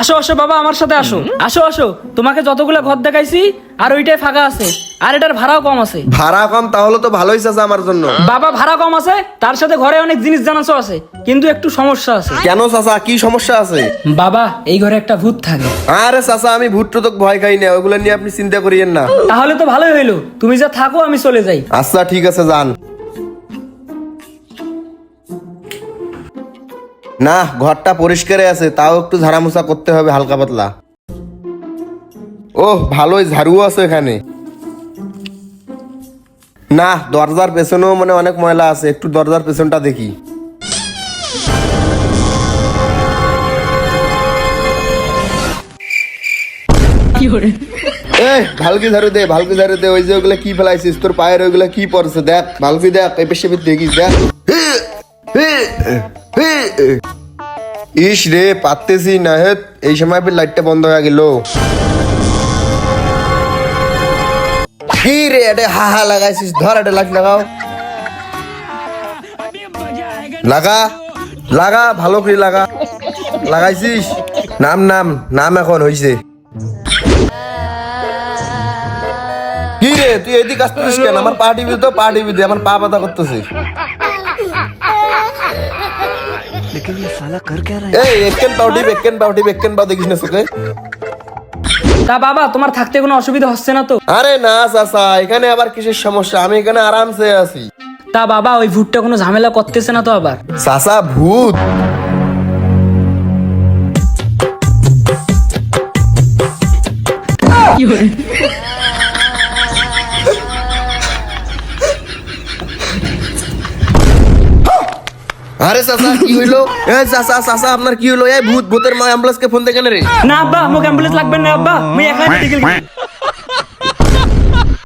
আসো আসো বাবা আমার সাথে আসো। আসো আসো। তোমাকে যতগুলো ঘর দেখাইছি আর ওইটাই ফাঁকা আছে। আর এটার ভাড়াও কম আছে। ভাড়া কম তাহলে তো ভালোই চাচা আমার জন্য। বাবা ভাড়া কম আছে তার সাথে ঘরে অনেক জিনিস জানাসও আছে কিন্তু একটু সমস্যা আছে। কেন চাচা? কি সমস্যা আছে? বাবা এই ঘরে একটা ভূত থাকে। আরে চাচা আমি ভূত তো ভয় খাই না ওগুলো নিয়ে আপনি চিন্তা করিয়েন না। তাহলে তো ভালোই হইল। তুমি যা থাকো আমি চলে যাই। আচ্ছা ঠিক আছে যান। না ঘরটা পরিষ্কারে আছে তাও একটু ঝাড়ামোছা করতে হবে হালকা পাতলা। ও ভালোই ঝাড়ু আছে এখানে। না দরজার পেছনেও মানে অনেক ময়লা আছে একটু দরজার পেছনটা দেখি। এ ভালকি ঝাড়ু দে ভালকি ঝাড়ু দে ওই যে ওগুলা কি ফেলাইছিস তোর পায়ের ওইগুলা কি পড়ছে দেখ ভালকি দেখ এই পেশে দেখিস দেখ। ইস রে, পারতেছি না, হে! এই সময় ফির লাইটটা বন্ধ হয়ে গেল। কি রে, এটা হা হা লাগাইছিস? ধর এটা লাইট লাগাও। লাগা লাগা, ভালো করে লাগা। লাগাইছিস? নাম নাম নাম এখন হইছে। কি রে, তুই এদিকে আসতেছিস কেন? আমার পা টিভি তো, পা টিভি আমার পা পাতা করতেছে এই একেন পাউটি একেন পাউটি একেন পাউ দেখিস না তা বাবা তোমার থাকতে কোনো অসুবিধা হচ্ছে না তো? আরে না চাচা এখানে আবার কিসের সমস্যা? আমি এখানে আরামসে আছি। তা বাবা ওই ভূতটা কোনো ঝামেলা করতেছে না তো আবার? চাচা ভূত। আরে চাচা, কি হইল? এ চাচা চাচা, আপনার কি হইল? এই ভূত, ভূতের মা অ্যাম্বুলেন্সকে ফোন দেখেন রে? না আব্বা মোক অ্যাম্বুলেন্স লাগবে না আব্বা। আমি একা মেডিকেল